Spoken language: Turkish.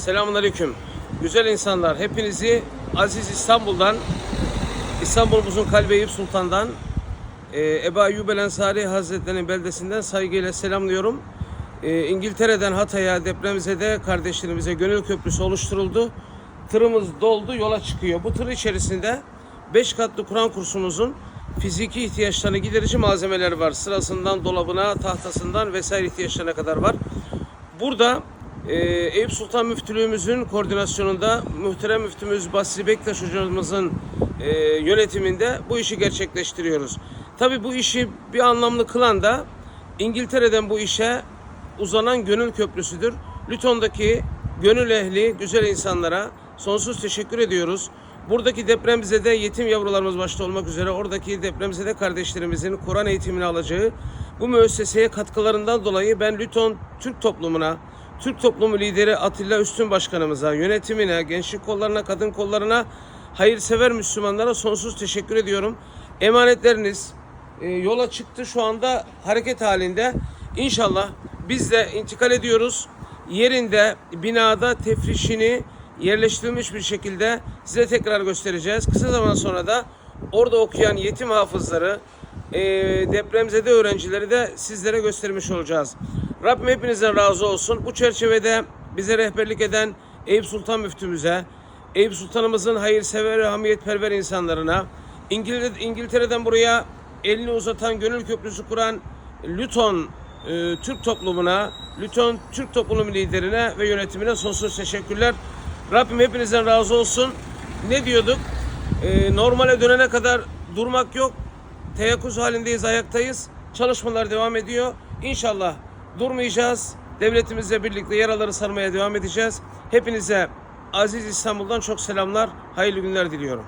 Selamünaleyküm. Güzel insanlar, hepinizi Aziz İstanbul'dan, İstanbul'umuzun kalbi Eyüp Sultan'dan, e, Ebu Ayyub el Ensari Hazretleri'nin beldesinden saygıyla selamlıyorum. E, İngiltere'den Hatay'a depremize kardeşlerimize gönül köprüsü oluşturuldu. Tırımız doldu, yola çıkıyor. Bu tır içerisinde 5 katlı Kur'an kursumuzun fiziki ihtiyaçlarını giderici malzemeleri var. Sırasından dolabına, tahtasından vesaire ihtiyaçlarına kadar var. Burada e, Eyüp Sultan Müftülüğümüzün koordinasyonunda muhterem müftümüz Basri Bektaş hocamızın e, yönetiminde bu işi gerçekleştiriyoruz. Tabi bu işi bir anlamlı kılan da İngiltere'den bu işe uzanan gönül köprüsüdür. Lüton'daki gönül ehli güzel insanlara sonsuz teşekkür ediyoruz. Buradaki depremzede yetim yavrularımız başta olmak üzere oradaki depremzede kardeşlerimizin Kur'an eğitimini alacağı bu müesseseye katkılarından dolayı ben Lüton Türk toplumuna, Türk toplumu lideri Atilla Üstün Başkanımıza, yönetimine, gençlik kollarına, kadın kollarına, hayırsever Müslümanlara sonsuz teşekkür ediyorum. Emanetleriniz e, yola çıktı şu anda hareket halinde. İnşallah biz de intikal ediyoruz. Yerinde, binada tefrişini yerleştirilmiş bir şekilde size tekrar göstereceğiz. Kısa zaman sonra da orada okuyan yetim hafızları, e, depremzede öğrencileri de sizlere göstermiş olacağız. Rabbim hepinizden razı olsun. Bu çerçevede bize rehberlik eden Eyüp Sultan Müftümüze, Eyüp Sultanımızın hayırsever ve hamiyetperver insanlarına, İngil- İngiltere'den buraya elini uzatan gönül köprüsü kuran Luton e, Türk toplumuna, Luton Türk toplumu liderine ve yönetimine sonsuz teşekkürler. Rabbim hepinizden razı olsun. Ne diyorduk? E, normale dönene kadar durmak yok. Teyakkuz halindeyiz, ayaktayız. Çalışmalar devam ediyor. İnşallah durmayacağız. Devletimizle birlikte yaraları sarmaya devam edeceğiz. Hepinize Aziz İstanbul'dan çok selamlar, hayırlı günler diliyorum.